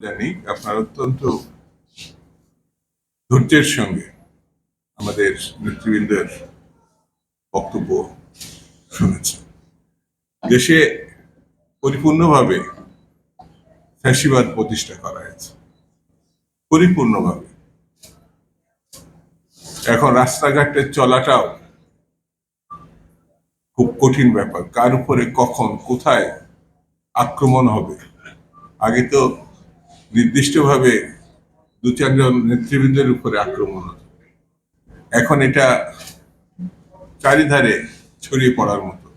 জানি, আপনার অত্যন্ত ধৈর্যের সঙ্গে আমাদের নেতৃবৃন্দের বক্তব্য শুনেছেন। দেশে পরিপূর্ণভাবে ফ্যাসিবাদ প্রতিষ্ঠা করা হয়েছে। পরিপূর্ণভাবে। এখন রাস্তাঘাটে চলাটাও খুব কঠিন ব্যাপার। কার উপরে কখন কোথায় আক্রমণ হবে, আগে তো নির্দিষ্টভাবে দু চারজন নেতৃবৃন্দের উপরে আক্রমণ হতো। এখন এটা চারিধারে ছড়িয়ে পড়ার মতো।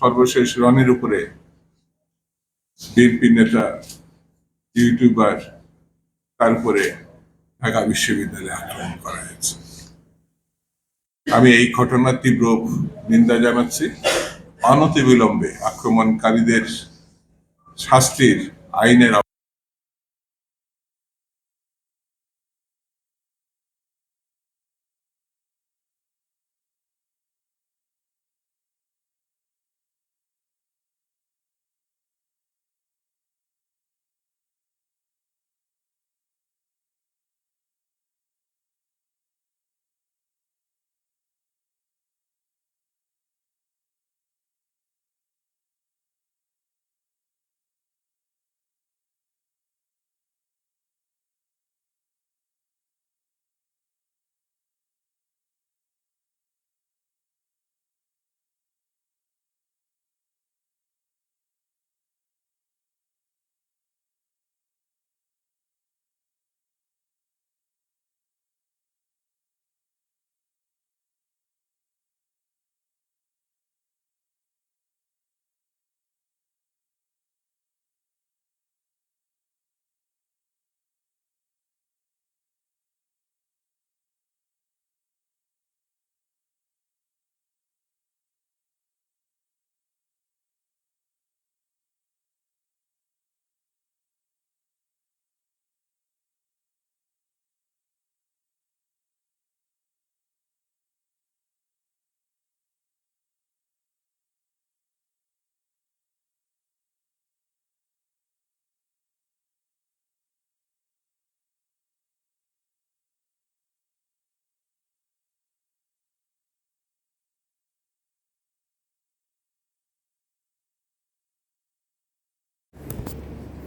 সর্বশেষ রনের উপরে বিএনপি নেতা, ইউটিউবার তারপরে ঢাকা বিশ্ববিদ্যালয়ে আক্রমণ করা হয়েছে। আমি এই ঘটনার তীব্র নিন্দা জানাচ্ছি। অনতিবিলম্বে আক্রমণকারীদের শাস্তির আইনের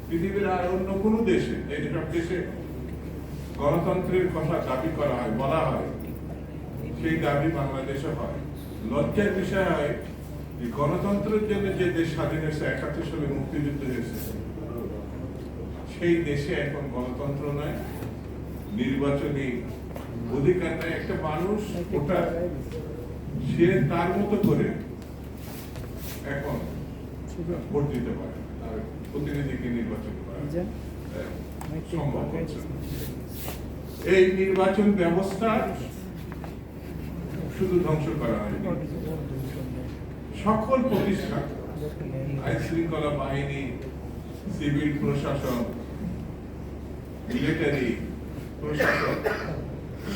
পৃথিবীর আর অন্য কোন দেশে যেসব দেশে গণতন্ত্রের কথা দাবি করা হয়, বলা হয়। সেই দাবি বাংলাদেশে হয়। লজ্জার বিষয় হয়, যে গণতন্ত্রের জন্য যে দেশ স্বাধীন হয়েছে, একাত্তর সালে মুক্তিযুদ্ধ হয়েছে, সেই দেশে এখন গণতন্ত্র নয়, নির্বাচনী অধিকার নাই একটা মানুষ ওটা, সে তার মতো করে এখন ভোট দিতে পারে। প্রতিনিধিকে নির্বাচন করা সম্ভব এই নির্বাচন ব্যবস্থা শুধু ধ্বংস করা হয়নি। সকল প্রতিষ্ঠান আইন শৃঙ্খলা বাহিনী সিভিল প্রশাসন মিলিটারি প্রশাসন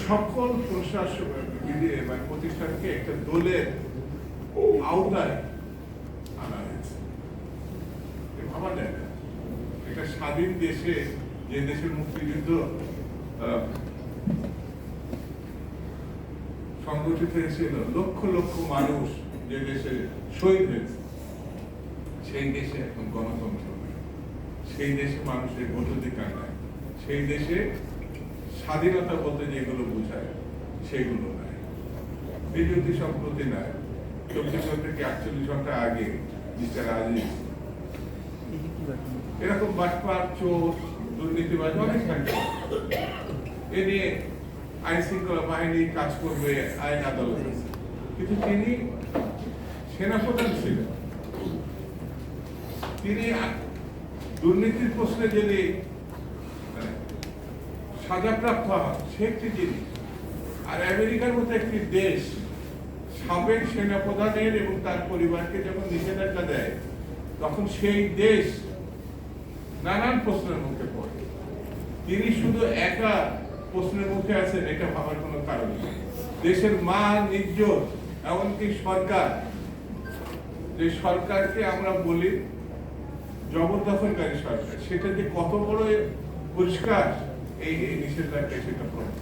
সকল প্রশাসন মিলিয়ে মানে প্রতিষ্ঠানকে একটা দলের আওতায় আনা হয়েছে এ ভাবা যায় না একটা স্বাধীন দেশে যে দেশের মুক্তিযুদ্ধ সংগঠিত হয়েছিল, লক্ষ লক্ষ মানুষ যে দেশে শহীদ হয়েছে, সেই দেশে এখন গণতন্ত্র সেই দেশে মানুষের ভোটাধিকার নাই। সেই দেশে স্বাধীনতা বলতে যেগুলো বোঝায়, সেগুলো নাই। বিরোধী সম্প্রতি নাই। চব্বিশ ঘণ্টা থেকে আটচল্লিশ ঘণ্টা আগে মিস্টার আজিজ এরকম চোর দুর্নীতিবাজ অনেক থাকবে এ নিয়ে আইন শৃঙ্খলা বাহিনী কাজ করবে আইন আদালত। কিন্তু তিনি সেনাপ্রধান ছিলেন। তিনি দুর্নীতির প্রশ্নে যদি মানে, সাজাপ্রাপ্ত হন সে একটি জিনিস। আর আমেরিকার মতো একটি দেশ সাবেক সেনাপ্রধানের এবং তার পরিবারকে যখন নিষেধাজ্ঞা দেয় তখন সেই দেশ নানান প্রশ্নের মুখে পড়ে। তিনি শুধু একা প্রশ্নের মুখে আছেন, এটা ভাবার কোনো কারণ দেশের মান, ইজ্জত, এমনকি সরকার, যে সরকারকে আমরা বলি জবরদখলকারী সরকার, সেটা যে কত বড় পরিষ্কার, এই এই নিষেধাজ্ঞায় সেটা প্রমাণ।